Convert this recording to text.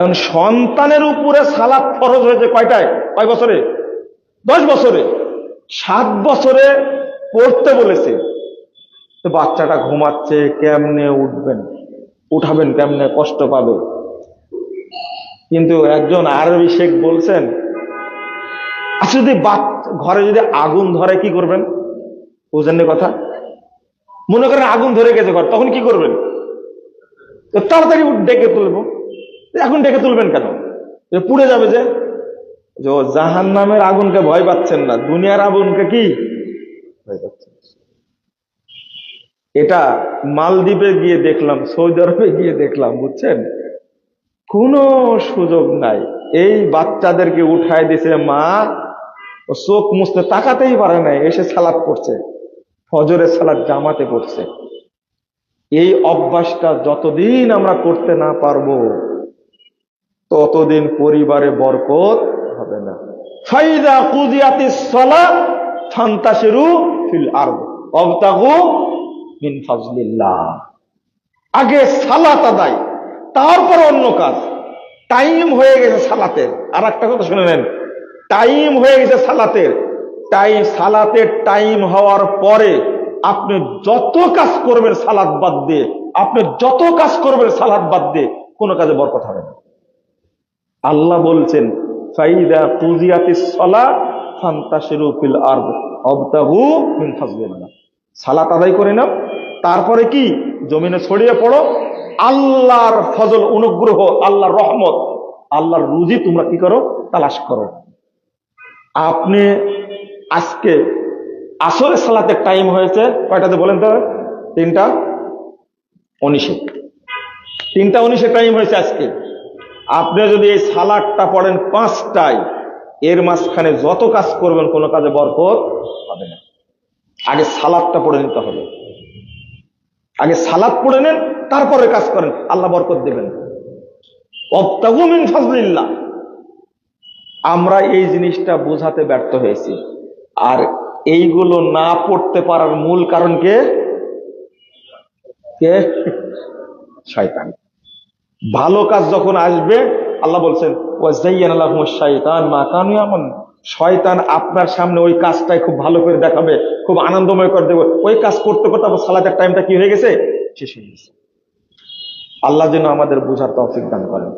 কারণ সন্তানের উপরে সালাদ ফরজ হয়েছে কয়টায়? কয় বছরে? দশ বছরে। সাত বছরে পড়তে বলেছে। তো বাচ্চাটা ঘুমাচ্ছে কেমনে উঠবেন? উঠাবেন কেমনে? কষ্ট পাবে। কিন্তু একজন আরবি শেখ বলছেন আচ্ছা যদি ঘরে যদি আগুন ধরে কি করবেন? বুঝেন কথা? মনে করেন আগুন ধরে গেছে ঘর, তখন কি করবেন? তো তাড়াতাড়ি ডেকে তুলবো। এখন ডেকে তুলবেন কেন? পুড়ে যাবে যে। জাহান নামের আগুনকে ভয় পাচ্ছেন না, দুনিয়ার আগুনকে কি? ভয় পাচ্ছেন। এটা মালদ্বীপে গিয়ে দেখলাম, সৌদি আরবে গিয়ে দেখলাম, বুঝছেন? কোনো সুযোগ নাই। এই বাচ্চাদেরকে উঠায় দিছে মা, ও চোখ মুছতে তাকাতেই পারে নাই, এসে সালাদ পড়ছে, ফজরের সালাদ জামাতে পড়ছে। এই অভ্যাসটা যতদিন আমরা করতে না পারব ততদিন পরিবারে বরকত হবে না। ফাইদা কুদিয়াতি সলা ফান্তাসিরু ফিল আরদ, অবতাগু আগে সালাত আদায়, তারপর অন্য কাজ। টাইম হয়ে গেছে সালাতের। আর একটা কথা শুনে নেন, টাইম হয়ে গেছে সালাতের। টাইম সালাতের টাইম হওয়ার পরে আপনি যত কাজ করবেন সালাদ বাদ দিয়ে, আপনি যত কাজ করবেন সালাদ বাদ দিয়ে কোনো কাজে বরকত হবে না। আল্লাহ বলছেন, ফাইদা কুজিয়াতি করে নাও, তারপরে কি? জমিনে ছড়িয়ে পড়ো, আল্লাহর ফজল অনুগ্রহ, আল্লাহর রহমত, আল্লাহর রুজি তোমরা কি করো? তালাশ করো। আপনি আজকে আসলে সালাতের টাইম হয়েছে, কয়টাতে বলেন তো? তিনটা? উনিশে। তিনটা উনিশে টাইম হয়েছে আজকে। আপনি যদি এই সালাদটা পড়েন পাঁচটায়, এর মাঝখানে যত কাজ করবেন, কোনো কাজে বরকত হবে না। আগে সালাদটা পড়ে নিতে হবে। আগে সালাদ পড়ে নেন, তারপরে কাজ করেন, আল্লাহ বরকত দেবেন। ফজলিল্লাহ। আমরা এই জিনিসটা বোঝাতে ব্যর্থ হয়েছি। আর এইগুলো না পড়তে পারার মূল কারণ কে? কে? শয়তান। ভালো কাজ যখন আসবে, আল্লাহ বলছেন, ওয়াজাইয়ান আল্লাহ শয়তান মা কানু এমন শয়তান আপনার সামনে ওই কাজটাই খুব ভালো করে দেখাবে, খুব আনন্দময় করে দেবে। ওই কাজ করতে করতে আবার সালাতের টাইমটা কি হয়ে গেছে? শেষ হয়ে গেছে। আল্লাহ যেন আমাদের বোঝার তৌফিক দান করেন।